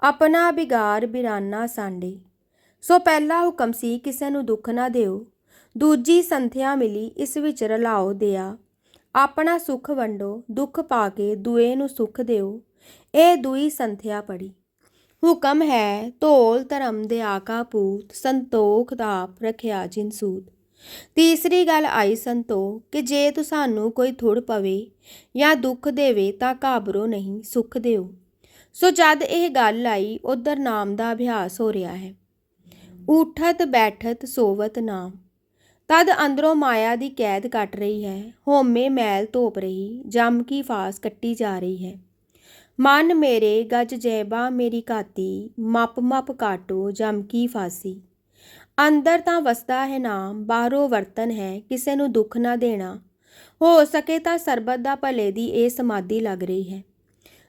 ਆਪਣਾ ਬਿਗਾਰ ਬਿਰਾਨਾ ਸਾਂਡੇ ਸੋ ਪਹਿਲਾ ਹੁਕਮ ਸੀ, ਕਿਸੇ ਨੂੰ ਦੁੱਖ ਨਾ ਦਿਓ। ਦੂਜੀ ਸੰਥਿਆ ਮਿਲੀ, ਇਸ ਵਿੱਚ ਰਲਾਓ ਦਿਆ। ਆਪਣਾ ਸੁੱਖ ਵੰਡੋ, ਦੁੱਖ ਪਾ ਕੇ ਦੂਏ ਨੂੰ ਸੁੱਖ ਦਿਓ। ਇਹ ਦੂਈ ਸੰਥਿਆ ਪੜੀ ਹੁਕਮ ਹੈ, ਧੋਲ ਧਰਮ ਦੇ ਆਕਾ ਪੂਤ, ਸੰਤੋਖ ਤਾਪ ਰਖਿਆ ਜਿਨ ਸੂਤ। ਤੀਸਰੀ ਗੱਲ ਆਈ ਸੰਤੋਖ ਕਿ ਜੇ ਤੁਹਾਨੂੰ ਕੋਈ ਥੁੜ ਪਵੇ ਜਾਂ ਦੁੱਖ ਦੇਵੇ ਤਾਂ ਘਾਬਰੋ ਨਹੀਂ, ਸੁੱਖ ਦਿਓ। ਸੋ ਜਦ ਇਹ ਗੱਲ ਆਈ, ਉਧਰ ਨਾਮ ਦਾ ਅਭਿਆਸ ਹੋ ਰਿਹਾ ਹੈ। ਉਠਤ ਬੈਠਤ ਸੋਵਤ ਨਾਮ। ਤਦ ਅੰਦਰੋਂ ਮਾਇਆ ਦੀ ਕੈਦ ਕੱਟ ਰਹੀ ਹੈ ਹੋਮੇ ਮੈਲ ਧੋਪ ਰਹੀ, ਜਮ ਕੀ ਫਾਸ ਕੱਟੀ ਜਾ ਰਹੀ ਹੈ। ਮਨ ਮੇਰੇ ਗਜ ਜੈਬਾ ਮੇਰੀ ਕਾਤੀ ਮੱਪ ਮਪ ਕਾਟੋ ਜਮ ਕੀ ਫਾਸੀ। ਅੰਦਰ ਤਾਂ ਵਸਦਾ ਹੈ ਨਾਮ, ਬਾਹਰੋਂ ਵਰਤਨ ਹੈ, ਕਿਸੇ ਨੂੰ ਦੁੱਖ ਨਾ ਦੇਣਾ। ਹੋ ਸਕੇ ਤਾਂ ਸਰਬਤ ਦਾ ਭਲੇ ਦੀ ਇਹ ਸਮਾਧੀ ਲੱਗ ਰਹੀ ਹੈ।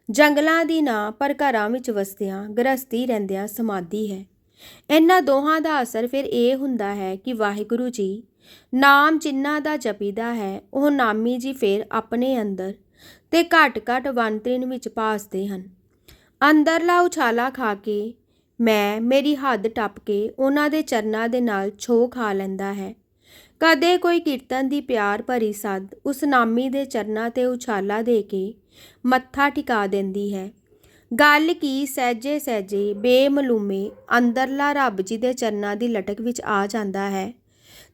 ਜੰਗਲਾਂ ਦੀ ਨਾ, ਪਰ ਘਰਾਂ ਵਿੱਚ ਵਸਦਿਆਂ ਗ੍ਰਸਤੀ ਰਹਿੰਦਿਆਂ ਸਮਾਧੀ ਹੈ। ਇਹਨਾਂ ਦੋਹਾਂ ਦਾ ਅਸਰ ਫਿਰ ਇਹ ਹੁੰਦਾ ਹੈ ਕਿ ਵਾਹਿਗੁਰੂ ਜੀ ਨਾਮ ਜਿਨ੍ਹਾਂ ਦਾ ਜਪੀਦਾ ਹੈ, ਉਹ ਨਾਮੀ ਜੀ ਫਿਰ ਆਪਣੇ ਅੰਦਰ ਤੇ ਘਟ ਘਟ ਵੰਤਰਿਨ ਵਿੱਚ ਪਾਸਦੇ ਹਨ। ਅੰਦਰਲਾ ਉਛਾਲਾ ਖਾ ਕੇ ਮੈਂ ਮੇਰੀ ਹੱਦ ਟੱਪ ਕੇ ਉਹਨਾਂ ਦੇ ਚਰਨਾਂ ਦੇ ਨਾਲ ਛੋ ਖਾ ਲੈਂਦਾ ਹੈ। ਕਦੇ ਕੋਈ ਕੀਰਤਨ ਦੀ ਪਿਆਰ ਭਰੀ ਸੱਦ ਉਸ ਨਾਮੀ ਦੇ ਚਰਨਾਂ ਤੇ ਉਛਾਲਾ ਦੇ ਕੇ ਮੱਥਾ ਟਿਕਾ ਦਿੰਦੀ ਹੈ। ਗੱਲ ਕੀ ਸਹਿਜੇ ਸਹਿਜੇ ਬੇਮਲੂਮੇ ਅੰਦਰਲਾ ਰੱਬ ਜੀ ਦੇ ਚਰਨਾਂ ਦੀ ਲਟਕ ਵਿੱਚ ਆ ਜਾਂਦਾ ਹੈ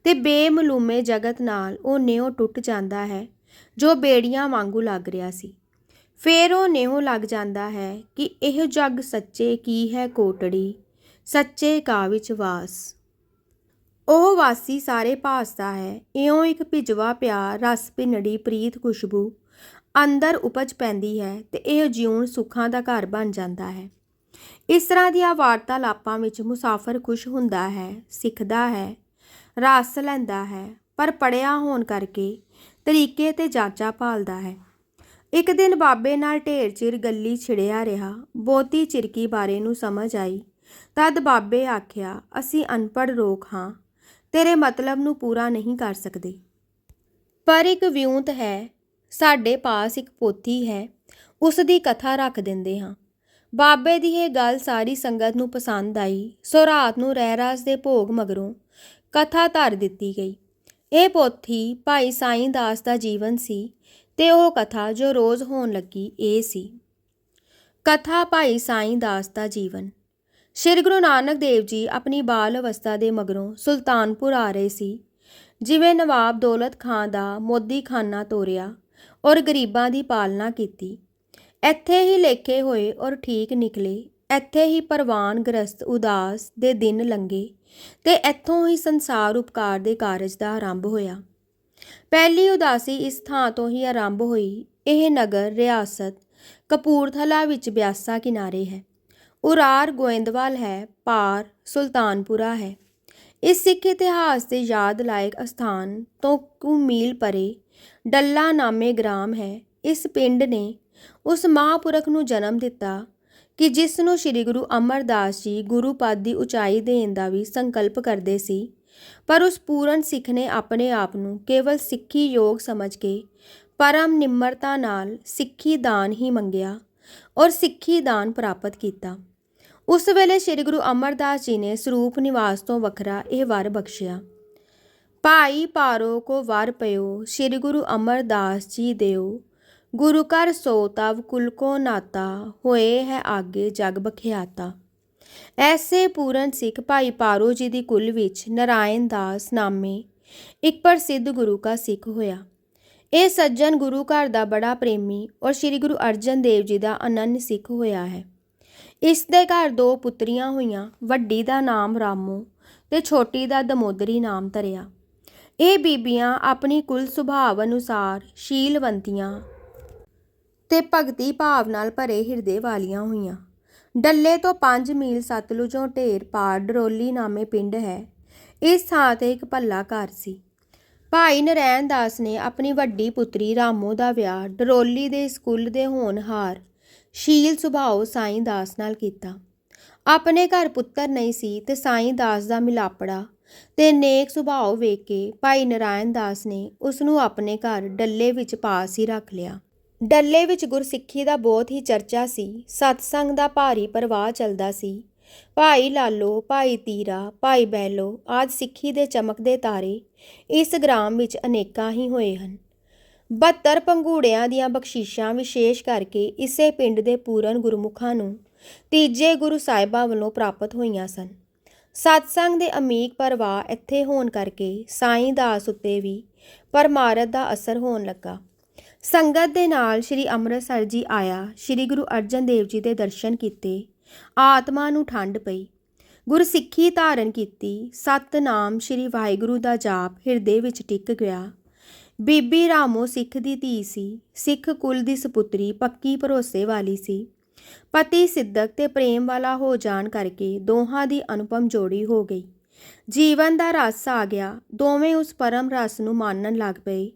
ਤੇ ਬੇਮਲੂਮੇ ਜਗਤ ਨਾਲ ਉਹ ਨਿਉ ਟੁੱਟ ਜਾਂਦਾ ਹੈ, ਜੋ ਬੇੜੀਆਂ ਵਾਂਗੂ ਲੱਗ ਰਿਹਾ ਸੀ। ਫੇਰ ਉਹ ਨਿਉ ਲੱਗ ਜਾਂਦਾ ਹੈ ਕਿ ਇਹ ਜੱਗ ਸੱਚੇ ਕੀ ਹੈ ਕੋਟੜੀ, ਸੱਚੇ ਕਾ ਵਿੱਚ ਵਾਸ। ਉਹ ਵਾਸੀ ਸਾਰੇ ਭਾਸਦਾ ਹੈ, ਇਉਂ ਇੱਕ ਭਿਜਵਾ ਪਿਆ ਰਸ ਭਿੰਨੜੀ ਪ੍ਰੀਤ ਖੁਸ਼ਬੂ ਅੰਦਰ ਉਪਜ ਪੈਂਦੀ ਹੈ ਤੇ ਇਹ ਜਿਉਣ ਸੁੱਖਾਂ ਦਾ ਘਰ ਬਣ ਜਾਂਦਾ ਹੈ। ਇਸ ਤਰ੍ਹਾਂ ਦੀਆਂ ਵਾਰਤਾਲਾਪਾਂ ਵਿੱਚ ਮੁਸਾਫਰ ਖੁਸ਼ ਹੁੰਦਾ ਹੈ, ਸਿੱਖਦਾ ਹੈ, ਰਸ ਲੈਂਦਾ ਹੈ, ਪਰ ਪੜਿਆ ਹੋਣ ਕਰਕੇ ਤਰੀਕੇ ਤੇ ਜਾਂਚਾ ਭਾਲਦਾ ਹੈ। ਇੱਕ ਦਿਨ ਬਾਬੇ ਨਾਲ ਢੇਰ ਚਿਰ ਗੱਲੀ ਛਿੜਿਆ ਰਿਹਾ, ਬਹੁਤੀ ਚਿਰਕੀ ਬਾਰੇ ਨੂੰ ਸਮਝ ਆਈ। ਤਦ ਬਾਬੇ ਆਖਿਆ, ਅਸੀਂ ਅਨਪੜ੍ਹ ਰੋਕ ਹਾਂ, ਤੇਰੇ ਮਤਲਬ ਨੂੰ ਪੂਰਾ ਨਹੀਂ ਕਰ ਸਕਦੇ। ਪਰ ਇੱਕ ਵਿਉਂਤ ਹੈ ਸਾਡੇ ਪਾਸ ਇੱਕ ਪੋਥੀ ਹੈ, ਉਸ ਦੀ ਕਥਾ ਰੱਖ ਦਿੰਦੇ ਹਾਂ। ਬਾਬੇ ਦੀ ਇਹ ਗੱਲ ਸਾਰੀ ਸੰਗਤ ਨੂੰ ਪਸੰਦ ਆਈ। ਸੋ ਰਾਤ ਨੂੰ ਰਹਿਰਾਸ ਦੇ ਭੋਗ ਮਗਰੋਂ ਕਥਾ ਧਰ ਦਿੱਤੀ ਗਈ। ਇਹ ਪੋਥੀ ਭਾਈ ਸਾਈਂ ਦਾਸ ਦਾ ਜੀਵਨ ਸੀ ਤੇ ਉਹ ਕਥਾ ਜੋ ਰੋਜ਼ ਹੋਣ ਲੱਗੀ ਇਹ ਸੀ। ਕਥਾ ਭਾਈ ਸਾਈਂ ਦਾਸ ਦਾ ਜੀਵਨ। ਸ਼੍ਰੀ ਗੁਰੂ ਨਾਨਕ ਦੇਵ ਜੀ ਆਪਣੀ ਬਾਲ ਅਵਸਥਾ ਦੇ ਮਗਰੋਂ ਸੁਲਤਾਨਪੁਰ ਆ ਰਹੇ ਸੀ। ਜਿਵੇਂ ਨਵਾਬ ਦੌਲਤ ਖਾਂ ਦਾ ਮੋਦੀ ਖਾਨਾ ਤੋਰਿਆ ਔਰ ਗਰੀਬਾਂ ਦੀ ਪਾਲਣਾ ਕੀਤੀ। ਇੱਥੇ ਹੀ ਲੇਖੇ ਹੋਏ ਔਰ ਠੀਕ ਨਿਕਲੇ। ਇੱਥੇ ਹੀ ਪਰਵਾਨ ਗ੍ਰਸਤ ਉਦਾਸ ਦੇ ਦਿਨ ਲੰਘੇ ਤੇ ਇੱਥੋਂ ਹੀ ਸੰਸਾਰ ਉਪਕਾਰ ਦੇ ਕਾਰਜ ਦਾ ਆਰੰਭ ਹੋਇਆ। ਪਹਿਲੀ ਉਦਾਸੀ ਇਸ ਥਾਂ ਤੋਂ ਹੀ ਆਰੰਭ ਹੋਈ। ਇਹ ਨਗਰ, ਰਿਆਸਤ, ਕਪੂਰਥਲਾ ਵਿੱਚ ਬਿਆਸਾ ਕਿਨਾਰੇ ਹੈ। ਉਰਾਰ ਗੋਇੰਦਵਾਲ ਹੈ, ਪਾਰ ਸੁਲਤਾਨਪੁਰਾ ਹੈ। ਇਸ ਸਿੱਖ ਇਤਿਹਾਸ ਦੇ ਯਾਦ ਲਾਇਕ ਅਸਥਾਨ ਤੋਂ ਕੁ ਮੀਲ ਪਰੇ ਡੱਲਾ ਨਾਮੇ ਗ੍ਰਾਮ ਹੈ। ਇਸ ਪਿੰਡ ਨੇ ਉਸ ਮਹਾਂਪੁਰਖ ਨੂੰ ਜਨਮ ਦਿੱਤਾ ਕਿ ਜਿਸ ਨੂੰ ਸ੍ਰੀ ਗੁਰੂ ਅਮਰਦਾਸ ਜੀ ਗੁਰੂ ਪਦ ਦੀ ਉਚਾਈ ਦੇਣ ਦਾ ਵੀ ਸੰਕਲਪ ਕਰਦੇ ਸੀ। ਪਰ ਉਸ ਪੂਰਨ ਸਿੱਖ ਨੇ ਆਪਣੇ ਆਪ ਨੂੰ ਕੇਵਲ ਸਿੱਖੀ ਯੋਗ ਸਮਝ ਕੇ ਪਰਮ ਨਿਮਰਤਾ ਨਾਲ ਸਿੱਖੀ ਦਾਨ ਹੀ ਮੰਗਿਆ ਔਰ ਸਿੱਖੀ ਦਾਨ ਪ੍ਰਾਪਤ ਕੀਤਾ। ਉਸ ਵੇਲੇ ਸ੍ਰੀ ਗੁਰੂ ਅਮਰਦਾਸ ਜੀ ਨੇ ਸਰੂਪ ਨਿਵਾਸ ਤੋਂ ਵੱਖਰਾ ਇਹ ਵਰ ਬਖਸ਼ਿਆ। ਭਾਈ ਪਾਰੋ ਕੋ ਵਰ ਪਇਓ, ਸ੍ਰੀ ਗੁਰੂ ਅਮਰਦਾਸ ਜੀ ਦਿਓ। ਗੁਰੂ ਕਰ ਸੋ ਤਵ ਕੁਲ ਕੋ ਨਾਤਾ, ਹੋਏ ਹੈ ਆਗੇ ਜਗ ਬਖਿਆਤਾ। ਐਸੇ ਪੂਰਨ ਸਿੱਖ ਭਾਈ ਪਾਰੋ ਜੀ ਦੀ ਕੁਲ ਵਿੱਚ ਨਰਾਇਣ ਦਾਸ ਨਾਮੇ ਇੱਕ ਪ੍ਰਸਿੱਧ ਗੁਰੂ ਕਾ ਸਿੱਖ ਹੋਇਆ। ਇਹ ਸੱਜਣ ਗੁਰੂ ਘਰ ਦਾ ਬੜਾ ਪ੍ਰੇਮੀ ਔਰ ਸ੍ਰੀ ਗੁਰੂ ਅਰਜਨ ਦੇਵ ਜੀ ਦਾ ਅਨੰਨ ਸਿੱਖ ਹੋਇਆ ਹੈ। ਇਸ ਦੇ ਘਰ ਦੋ ਪੁੱਤਰੀਆਂ ਹੋਈਆਂ, ਵੱਡੀ ਦਾ ਨਾਮ ਰਾਮੋ ਤੇ ਛੋਟੀ ਦਾ ਦਮੋਦਰੀ ਨਾਮ ਧਰਿਆ। ਇਹ ਬੀਬੀਆਂ ਆਪਣੀ ਕੁਲ ਸੁਭਾਅ ਅਨੁਸਾਰ ਸ਼ੀਲਵੰਤੀਆਂ ਤੇ ਭਗਤੀ ਭਾਵ ਨਾਲ ਭਰੇ ਹਿਰਦੇ ਵਾਲੀਆਂ ਹੋਈਆਂ। ਡੱਲੇ ਤੋਂ 5 ਮੀਲ ਸਤਲੁਜੋਂ ਢੇਰ ਪਾਰ ਡਰੋਲੀ ਨਾਮੇ ਪਿੰਡ ਹੈ। ਇਸ ਥਾਂ ਤੇ ਇੱਕ ਭੱਲਾ ਘਰ ਸੀ। ਭਾਈ ਨਰੈਣ ਦਾਸ ਨੇ ਆਪਣੀ ਵੱਡੀ ਪੁੱਤਰੀ ਰਾਮੋ ਦਾ ਵਿਆਹ ਡਰੋਲੀ ਦੇ ਸਕੂਲ ਦੇ ਹੋਣਹਾਰ ਸ਼ੀਲ ਸੁਭਾਓ ਸਾਈਂ ਦਾਸ ਨਾਲ ਕੀਤਾ। ਆਪਣੇ ਘਰ ਪੁੱਤਰ ਨਹੀਂ ਸੀ ਤੇ ਸਾਈਂ ਦਾਸ ਦਾ ਮਿਲਾਪੜਾ ਤੇ ਨੇਕ ਸੁਭਾਅ ਵੇਖ ਕੇ ਭਾਈ ਨਰਾਇਣ ਦਾਸ ਨੇ ਉਸ ਨੂੰ ਆਪਣੇ ਘਰ ਡੱਲੇ ਵਿੱਚ ਪਾਸ ਹੀ ਰੱਖ ਲਿਆ। ਡੱਲੇ ਵਿੱਚ ਗੁਰਸਿੱਖੀ ਦਾ ਬਹੁਤ ਹੀ ਚਰਚਾ ਸੀ। ਸਤਸੰਗ ਦਾ ਭਾਰੀ ਪ੍ਰਵਾਹ ਚੱਲਦਾ ਸੀ। ਭਾਈ ਲਾਲੋ, ਭਾਈ ਤੀਰਾ, ਭਾਈ ਬੈਲੋ ਆਦ ਸਿੱਖੀ ਦੇ ਚਮਕਦੇ ਤਾਰੇ ਇਸ ਗ੍ਰਾਮ ਵਿੱਚ ਅਨੇਕਾਂ ਹੀ ਹੋਏ ਹਨ। 72 ਪੰਗੂੜਿਆਂ ਦੀਆਂ ਬਖਸ਼ਿਸ਼ਾਂ ਵਿਸ਼ੇਸ਼ ਕਰਕੇ ਇਸੇ ਪਿੰਡ ਦੇ ਪੂਰਨ ਗੁਰਮੁਖਾਂ ਨੂੰ ਤੀਜੇ ਗੁਰੂ ਸਾਹਿਬਾਂ ਵੱਲੋਂ ਪ੍ਰਾਪਤ ਹੋਈਆਂ ਸਨ। ਸਤਸੰਗ ਦੇ ਅਮੀਕ ਪਰਵਾਹ ਇੱਥੇ ਹੋਣ ਕਰਕੇ ਸਾਈਂ ਦਾਸ ਉੱਤੇ ਵੀ ਪਰਮਾਰਥ ਦਾ ਅਸਰ ਹੋਣ ਲੱਗਾ। ਸੰਗਤ ਦੇ ਨਾਲ ਸ੍ਰੀ ਅੰਮ੍ਰਿਤਸਰ ਜੀ ਆਇਆ, ਸ੍ਰੀ ਗੁਰੂ ਅਰਜਨ ਦੇਵ ਜੀ ਦੇ ਦਰਸ਼ਨ ਕੀਤੇ। ਆਤਮਾ ਨੂੰ ਠੰਡ ਪਈ। ਗੁਰਸਿੱਖੀ ਧਾਰਨ ਕੀਤੀ। ਸਤਨਾਮ ਸ੍ਰੀ ਵਾਹਿਗੁਰੂ ਦਾ ਜਾਪ ਹਿਰਦੇ ਵਿੱਚ ਟਿਕ ਗਿਆ। ਬੀਬੀ ਰਾਮੋ ਸਿੱਖ ਦੀ ਧੀ ਸੀ। ਸਿੱਖ ਕੁਲ ਦੀ ਸੁਪੁੱਤਰੀ ਪੱਕੀ ਭਰੋਸੇ ਵਾਲੀ ਸੀ। ਪਤੀ ਸਿੱਧਕ ਤੇ ਪ੍ਰੇਮ ਵਾਲਾ ਹੋ ਜਾਣ ਕਰਕੇ ਦੋਹਾਂ ਦੀ ਅਨੁਪਮ ਜੋੜੀ ਹੋ ਗਈ। ਜੀਵਨ ਦਾ ਰਸ ਆ ਗਿਆ। ਦੋਵੇਂ ਉਸ ਪਰਮ ਰਸ ਨੂੰ ਮਾਨਣ ਲੱਗ ਪਏ।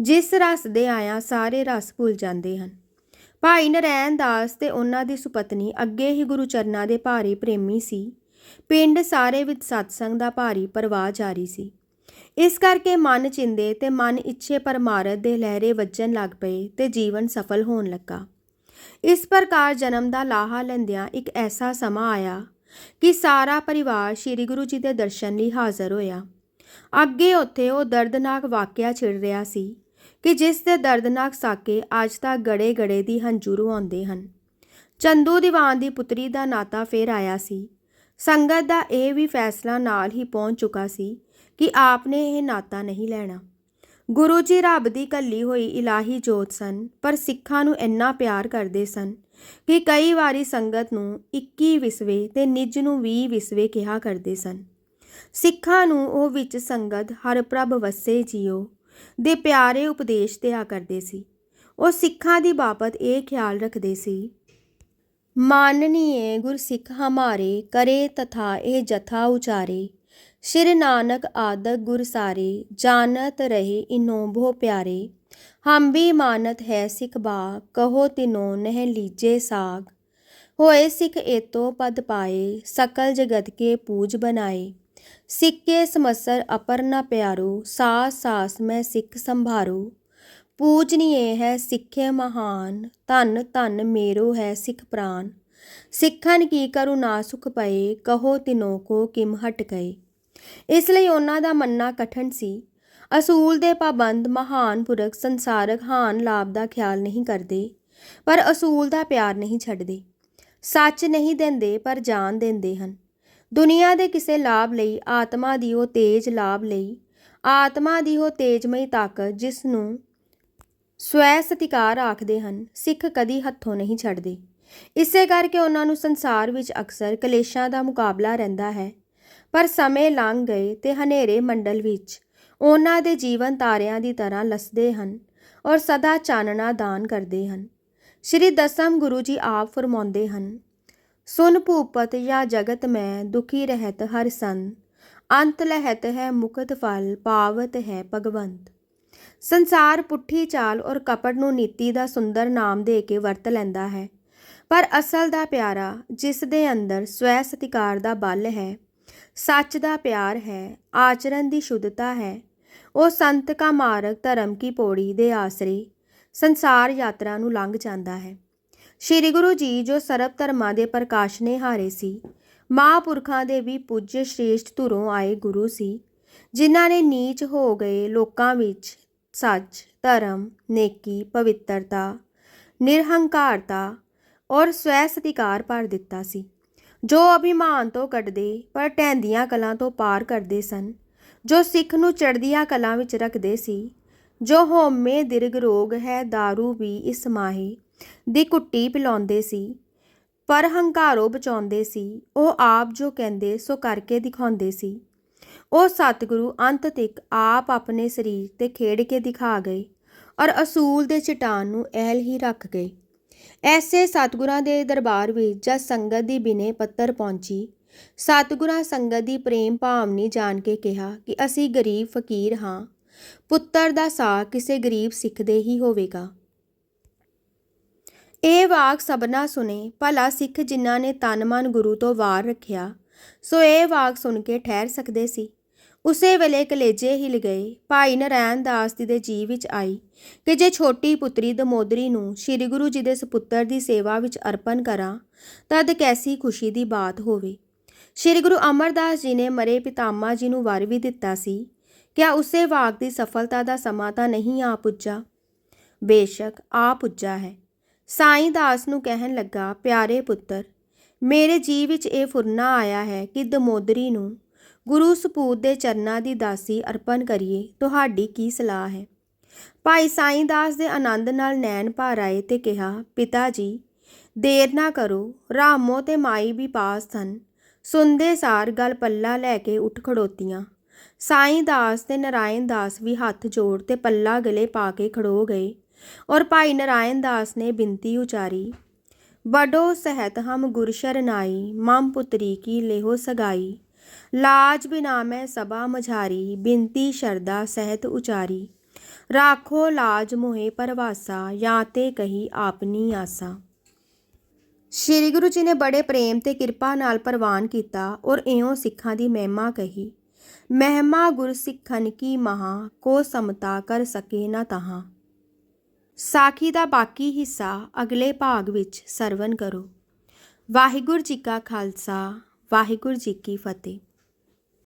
ਜਿਸ ਰਸ ਦੇ ਆਇਆ ਸਾਰੇ ਰਸ ਭੁੱਲ ਜਾਂਦੇ ਹਨ। ਭਾਈ ਨਰੈਣ ਦਾਸ ਤੇ ਉਹਨਾਂ ਦੀ ਸੁਪਤਨੀ ਅੱਗੇ ਹੀ ਗੁਰੂ ਚਰਨਾਂ ਦੇ ਭਾਰੀ ਪ੍ਰੇਮੀ ਸੀ। ਪਿੰਡ ਸਾਰੇ ਵਿੱਚ ਸਤਸੰਗ ਦਾ ਭਾਰੀ ਪ੍ਰਵਾਹ ਜਾਰੀ ਸੀ। ਇਸ ਕਰਕੇ ਮਨ ਚਿੰਦੇ ਤੇ ਮਨ ਇੱਛੇ ਪਰਮਾਰਥ ਦੇ ਲਹਿਰੇ ਵੱਜਣ ਲੱਗ ਪਏ ਤੇ ਜੀਵਨ ਸਫਲ ਹੋਣ ਲੱਗਾ। ਇਸ ਪ੍ਰਕਾਰ ਜਨਮ ਦਾ ਲਾਹਾ ਲੈਂਦਿਆਂ ਇੱਕ ਐਸਾ ਸਮਾਂ ਆਇਆ ਕਿ ਸਾਰਾ ਪਰਿਵਾਰ ਸ੍ਰੀ ਗੁਰੂ ਜੀ ਦੇ ਦਰਸ਼ਨ ਲਈ ਹਾਜ਼ਰ ਹੋਇਆ। ਅੱਗੇ ਉੱਥੇ ਉਹ ਦਰਦਨਾਕ ਵਾਕਿਆ ਛਿੜ ਰਿਹਾ ਸੀ ਕਿ ਜਿਸ ਦੇ ਦਰਦਨਾਕ ਸਾਕੇ ਅੱਜ ਤੱਕ ਗੜੇ ਗੜੇ ਦੀ ਹੰਝੂ ਆਉਂਦੇ ਹਨ। ਚੰਦੂ ਦੀਵਾਨ ਦੀ ਪੁੱਤਰੀ ਦਾ ਨਾਤਾ ਫੇਰ ਆਇਆ ਸੀ। ਸੰਗਤ ਦਾ ਇਹ ਵੀ ਫੈਸਲਾ ਨਾਲ ਹੀ ਪਹੁੰਚ ਚੁੱਕਾ ਸੀ ਕਿ ਆਪ ਨੇ ਇਹ ਨਾਤਾ ਨਹੀਂ ਲੈਣਾ। ਗੁਰੂ ਜੀ ਰੱਬ ਦੀ ਕੱਲੀ ਹੋਈ ਇਲਾਹੀ ਜੋਤ ਸਨ, ਪਰ ਸਿੱਖਾਂ ਨੂੰ ਇੰਨਾ ਪਿਆਰ ਕਰਦੇ ਸਨ ਕਿ ਕਈ ਵਾਰੀ ਸੰਗਤ ਨੂੰ 21 ਵਿਸਵੇ ਤੇ ਨਿੱਜ ਨੂੰ 20 ਵਿਸਵੇ ਕਿਹਾ ਕਰਦੇ ਸਨ। ਸਿੱਖਾਂ ਨੂੰ ਉਹ ਵਿੱਚ ਸੰਗਤ ਹਰ ਪ੍ਰਭ ਵਸੇ ਜੀਓ ਦੇ ਪਿਆਰੇ ਉਪਦੇਸ਼ ਦਿਆ ਕਰਦੇ ਸੀ। ਉਹ ਸਿੱਖਾਂ ਦੀ ਬਾਬਤ ਇਹ ਖਿਆਲ ਰੱਖਦੇ ਸੀ, ਮਾਨਨੀਏ ਗੁਰਸਿੱਖ ਹਮਾਰੇ, ਕਰੇ ਤਥਾ ਇਹ ਜਥਾ ਉਚਾਰੇ। ਸ਼੍ਰੀ ਨਾਨਕ ਆਦਿ ਗੁਰ ਸਾਰੇ, ਜਾਣਤ ਰਹੇ ਇਨੋ ਬਹੁ ਪਿਆਰੇ। ਹਮ ਵੀ ਮਾਨਤ ਹੈ ਸਿੱਖ ਬਾ ਕਹੋ ਤਿਨੋ ਨਹਿ ਲੀਜੇ ਸਾਗ। ਹੋਏ ਸਿੱਖ ਏਤੋ ਪਦ ਪਾਏ, ਸਕਲ ਜਗਤ ਕੇ ਪੂਜ ਬਨਾਏ ਸਿੱਕੇ ਸਮਸਰ ਅਪਰ ਨਾ ਪਿਆਰੋ, ਸਾਸ ਸਾਸ ਮੈਂ ਸਿੱਖ ਸੰਭਾਰੋ। ਪੂਜਨੀਏ ਹੈ ਸਿੱਖੇ ਮਹਾਨ, ਧਨ ਧਨ ਮੇਰੋ ਹੈ ਸਿੱਖ ਪ੍ਰਾਨ। ਸਿੱਖਨ ਕੀ ਕਰੁਣਾ ਸੁਖ ਪਏ, ਕਹੋ ਤਿਨੋ ਕੋ ਕਿਮ ਹਟ ਗਏ। ਇਸ ਲਈ ਉਹਨਾਂ ਦਾ ਮੰਨਣਾ ਕਠਨ ਸੀ। ਅਸੂਲ ਦੇ ਪਾਬੰਦ ਮਹਾਨ ਪੁਰਖ ਸੰਸਾਰਕ ਹਾਨ ਲਾਭ ਦਾ ਖਿਆਲ ਨਹੀਂ ਕਰਦੇ, ਪਰ ਅਸੂਲ ਦਾ ਪਿਆਰ ਨਹੀਂ ਛੱਡਦੇ। ਸੱਚ ਨਹੀਂ ਦਿੰਦੇ, ਪਰ ਜਾਨ ਦਿੰਦੇ ਹਨ। ਦੁਨੀਆ ਦੇ ਕਿਸੇ ਲਾਭ ਲਈ, ਆਤਮਾ ਦੀ ਉਹ ਤੇਜ ਲਾਭ ਲਈ, ਆਤਮਾ ਦੀ ਉਹ ਤੇਜਮਈ ਤਾਕਤ ਜਿਸ ਨੂੰ ਸਵੈ ਸਤਿਕਾਰ ਆਖਦੇ ਹਨ, ਸਿੱਖ ਕਦੀ ਹੱਥੋਂ ਨਹੀਂ ਛੱਡਦੇ। ਇਸੇ ਕਰਕੇ ਉਹਨਾਂ ਨੂੰ ਸੰਸਾਰ ਵਿੱਚ ਅਕਸਰ ਕਲੇਸ਼ਾਂ ਦਾ ਮੁਕਾਬਲਾ ਰਹਿੰਦਾ ਹੈ। ਪਰ ਸਮੇਂ ਲੰਘ ਗਏ ਤੇ ਹਨੇਰੇ ਮੰਡਲ ਵਿੱਚ ਉਹਨਾਂ ਦੇ ਜੀਵਨ ਤਾਰਿਆਂ ਦੀ ਤਰ੍ਹਾਂ ਲਸਦੇ ਹਨ ਔਰ ਸਦਾ ਚਾਨਣਾ ਦਾਨ ਕਰਦੇ ਹਨ। ਸ਼੍ਰੀ ਦਸਮ ਗੁਰੂ ਜੀ ਆਪ ਫਰਮਾਉਂਦੇ ਹਨ, ਸੁਨ ਭੂਪਤ ਜਾਂ ਜਗਤ ਮੈਂ ਦੁਖੀ ਰਹਿਤ ਹਰ ਸੰਤ, ਅੰਤ ਲਹਿਤ ਹੈ ਮੁਕਤ ਫਲ, ਪਾਵਤ ਹੈ ਭਗਵੰਤ। ਸੰਸਾਰ ਪੁੱਠੀ ਚਾਲ ਔਰ ਕਪਟ ਨੂੰ ਨੀਤੀ ਦਾ ਸੁੰਦਰ ਨਾਮ ਦੇ ਕੇ ਵਰਤ ਲੈਂਦਾ ਹੈ, ਪਰ ਅਸਲ ਦਾ ਪਿਆਰਾ ਜਿਸ ਦੇ ਅੰਦਰ ਸਵੈ ਸਤਿਕਾਰ ਦਾ ਬਲ ਹੈ ਸੱਚ ਦਾ ਪਿਆਰ ਹੈ, ਆਚਰਣ ਦੀ ਸ਼ੁੱਧਤਾ ਹੈ। ਉਹ ਸੰਤ ਕਾ ਮਾਰਗ ਧਰਮ ਕੀ ਪੌੜੀ ਦੇ ਆਸਰੇ ਸੰਸਾਰ ਯਾਤਰਾ ਨੂੰ ਲੰਘ ਜਾਂਦਾ ਹੈ। ਸ੍ਰੀ ਗੁਰੂ ਜੀ ਜੋ ਸਰਬ ਧਰਮਾਂ ਦੇ ਪ੍ਰਕਾਸ਼ ਨੇ ਹਾਰੇ ਸੀ, ਮਹਾਂਪੁਰਖਾਂ ਦੇ ਵੀ ਪੂਜਯ ਸ਼੍ਰੇਸ਼ਟ ਧੁਰੋਂ ਆਏ ਗੁਰੂ ਸੀ, ਜਿਨ੍ਹਾਂ ਨੇ ਨੀਚ ਹੋ ਗਏ ਲੋਕਾਂ ਵਿੱਚ ਸੱਚ, ਧਰਮ, ਨੇਕੀ, ਪਵਿੱਤਰਤਾ, ਨਿਰਹੰਕਾਰਤਾ ਔਰ ਸਵੈ ਸਤਿਕਾਰ ਭਰ ਦਿੱਤਾ ਸੀ। ਜੋ ਅਭਿਮਾਨ ਤੋਂ ਕੱਢਦੇ, ਪਰ ਟੈਂਦੀਆਂ ਕਲਾਂ ਤੋਂ ਪਾਰ ਕਰਦੇ ਸਨ। ਜੋ ਸਿੱਖ ਨੂੰ ਚੜ੍ਹਦੀਆਂ ਕਲਾਂ ਵਿੱਚ ਰੱਖਦੇ ਸੀ, ਜੋ ਹੋਮੇ ਦਿਰਗ ਰੋਗ ਹੈ दारू ਵੀ ਇਸ ਮਾਹੀ ਦੀ ਕੁੱਟੀ ਪਿਲਾਉਂਦੇ ਸੀ, ਪਰ ਹੰਕਾਰੋਂ ਬਚਾਉਂਦੇ ਸੀ। ਉਹ ਆਪ ਜੋ ਕਹਿੰਦੇ, ਸੋ ਕਰਕੇ ਦਿਖਾਉਂਦੇ ਸੀ। ਉਹ ਸਤਿਗੁਰੂ ਅੰਤ ਤੱਕ ਆਪ ਆਪਣੇ ਸਰੀਰ ਤੇ ਖੇਡ ਕੇ ਦਿਖਾ ਗਏ, ਔਰ ਅਸੂਲ ਦੇ ਚਟਾਨ ਨੂੰ ਐਲ ਹੀ ਰੱਖ ਗਏ। ਐਸੇ ਸਤਿਗੁਰਾਂ ਦੇ ਦਰਬਾਰ ਵਿੱਚ ਜਦ ਸੰਗਤ ਦੀ ਬਿਨੇ ਪੱਤਰ ਪਹੁੰਚੀ, ਸਤਿਗੁਰਾਂ ਸੰਗਤ ਦੀ ਪ੍ਰੇਮ ਭਾਵਨੀ ਜਾਣ ਕੇ ਕਿਹਾ ਕਿ ਅਸੀਂ ਗਰੀਬ ਫਕੀਰ ਹਾਂ, ਪੁੱਤਰ ਦਾ ਸਾਹ ਕਿਸੇ ਗਰੀਬ ਸਿੱਖ ਦੇ ਹੀ ਹੋਵੇਗਾ। ਇਹ ਵਾਕ ਸਭਨਾ ਸੁਨੇ ਭਲਾ ਸਿੱਖ ਜਿਨ੍ਹਾਂ ਨੇ ਤਨ ਮਨ ਗੁਰੂ ਤੋਂ ਵਾਰ ਰੱਖਿਆ, ਸੋ ਇਹ ਵਾਕ ਸੁਣ ਕੇ ਠਹਿਰ ਸਕਦੇ ਸੀ। ਉਸੇ ਵੇਲੇ ਕਲੇਜੇ ਹਿਲ ਗਏ। ਭਾਈ ਨਰੈਣ ਦਾਸ ਜੀ ਦੇ ਜੀ ਵਿੱਚ ਆਈ ਕਿ ਜੇ ਛੋਟੀ ਪੁੱਤਰੀ ਦਮੋਦਰੀ ਨੂੰ ਸ੍ਰੀ ਗੁਰੂ ਜੀ ਦੇ ਸੁਪੁੱਤਰ ਦੀ ਸੇਵਾ ਵਿੱਚ ਅਰਪਣ ਕਰਾਂ, ਤਦ ਕੈਸੀ ਖੁਸ਼ੀ ਦੀ ਬਾਤ ਹੋਵੇ। ਸ੍ਰੀ ਗੁਰੂ ਅਮਰਦਾਸ ਜੀ ਨੇ ਮਰੇ ਪਿਤਾਮਾ ਜੀ ਨੂੰ ਵਰ ਵੀ ਦਿੱਤਾ ਸੀ। ਕਿਆ ਉਸੇ ਵਾਕ ਦੀ ਸਫਲਤਾ ਦਾ ਸਮਾਂ ਤਾਂ ਨਹੀਂ ਆ ਪੁੱਜਾ? ਬੇਸ਼ੱਕ ਆ ਪੁੱਜਾ ਹੈ। ਸਾਈਂ ਦਾਸ ਨੂੰ ਕਹਿਣ ਲੱਗਾ, ਪਿਆਰੇ ਪੁੱਤਰ, ਮੇਰੇ ਜੀ ਵਿੱਚ ਇਹ ਫੁਰਨਾ ਆਇਆ ਹੈ ਕਿ ਦਮੋਦਰੀ ਨੂੰ ਗੁਰੂ ਸਪੂਤ ਦੇ ਚਰਨਾਂ ਦੀ ਦਾਸੀ ਅਰਪਣ ਕਰੀਏ, ਤੁਹਾਡੀ ਕੀ ਸਲਾਹ ਹੈ? ਭਾਈ ਸਾਈਂ ਦਾਸ ਦੇ ਆਨੰਦ ਨਾਲ ਨੈਣ ਭਰ ਆਏ ਤੇ ਕਿਹਾ, ਪਿਤਾ ਜੀ, ਦੇਰ ਨਾ ਕਰੋ, ਰਾਮੋ ਤੇ ਮਾਈ ਵੀ ਪਾਸ ਸਨ। ਸੁਣਦੇ ਸਾਰ ਗੱਲ ਪੱਲਾ ਲੈ ਕੇ ਉੱਠ ਖੜੋਤੀਆਂ। ਸਾਈਂ ਦਾਸ ਤੇ ਨਰਾਇਣ ਦਾਸ ਵੀ ਹੱਥ ਜੋੜ ਤੇ ਪੱਲਾ ਗਲੇ ਪਾ ਕੇ ਖੜੋ ਗਏ ਔਰ ਭਾਈ ਨਰਾਇਣ ਦਾਸ ਨੇ ਬਿੰਤੀ ਉਚਾਰੀ ਬਡੋ ਸਹਿਤ ਹਮ ਗੁਰ ਸ਼ਰਨਾਈ, ਮਮ ਪੁੱਤਰੀ ਕੀ ਲੇਹੋ ਸਗਾਈ। ਲਾਜ ਬਿਨਾ ਮੈਂ ਸਭਾ ਮਝਾਰੀ, ਬਿਨਤੀ ਸ਼ਰਦਾ ਸਹਿਤ ਉਚਾਰੀ। ਰਾਖੋ ਲਾਜ ਮੋਹਿ ਪਰਵਾਸਾ ਜਾਂ ਤੇ ਕਹੀ ਆਪਨੀ ਆਸਾ। ਸ਼੍ਰੀ ਗੁਰੂ ਜੀ ਨੇ ਬੜੇ ਪ੍ਰੇਮ ਤੇ ਕਿਰਪਾ ਨਾਲ ਪ੍ਰਵਾਨ ਕੀਤਾ, ਔਰ ਇਉਂ ਸਿੱਖਾਂ ਦੀ ਮਹਿਮਾ ਕਹੀ, ਮਹਿਮਾ ਗੁਰ ਸਿੱਖਨ ਕੀ ਮਹਾ, ਕੋ ਸਮਤਾ ਕਰ ਸਕੇ ਨਾ ਤਹਾਂ। ਸਾਖੀ ਦਾ ਬਾਕੀ ਹਿੱਸਾ ਅਗਲੇ ਭਾਗ ਵਿੱਚ ਸਰਵਨ ਕਰੋ। ਵਾਹਿਗੁਰੂ ਜੀ ਕਾ ਖਾਲਸਾ ਵਾਹਿਗੁਰੂ ਜੀ ਕੀ ਫਤਿਹ।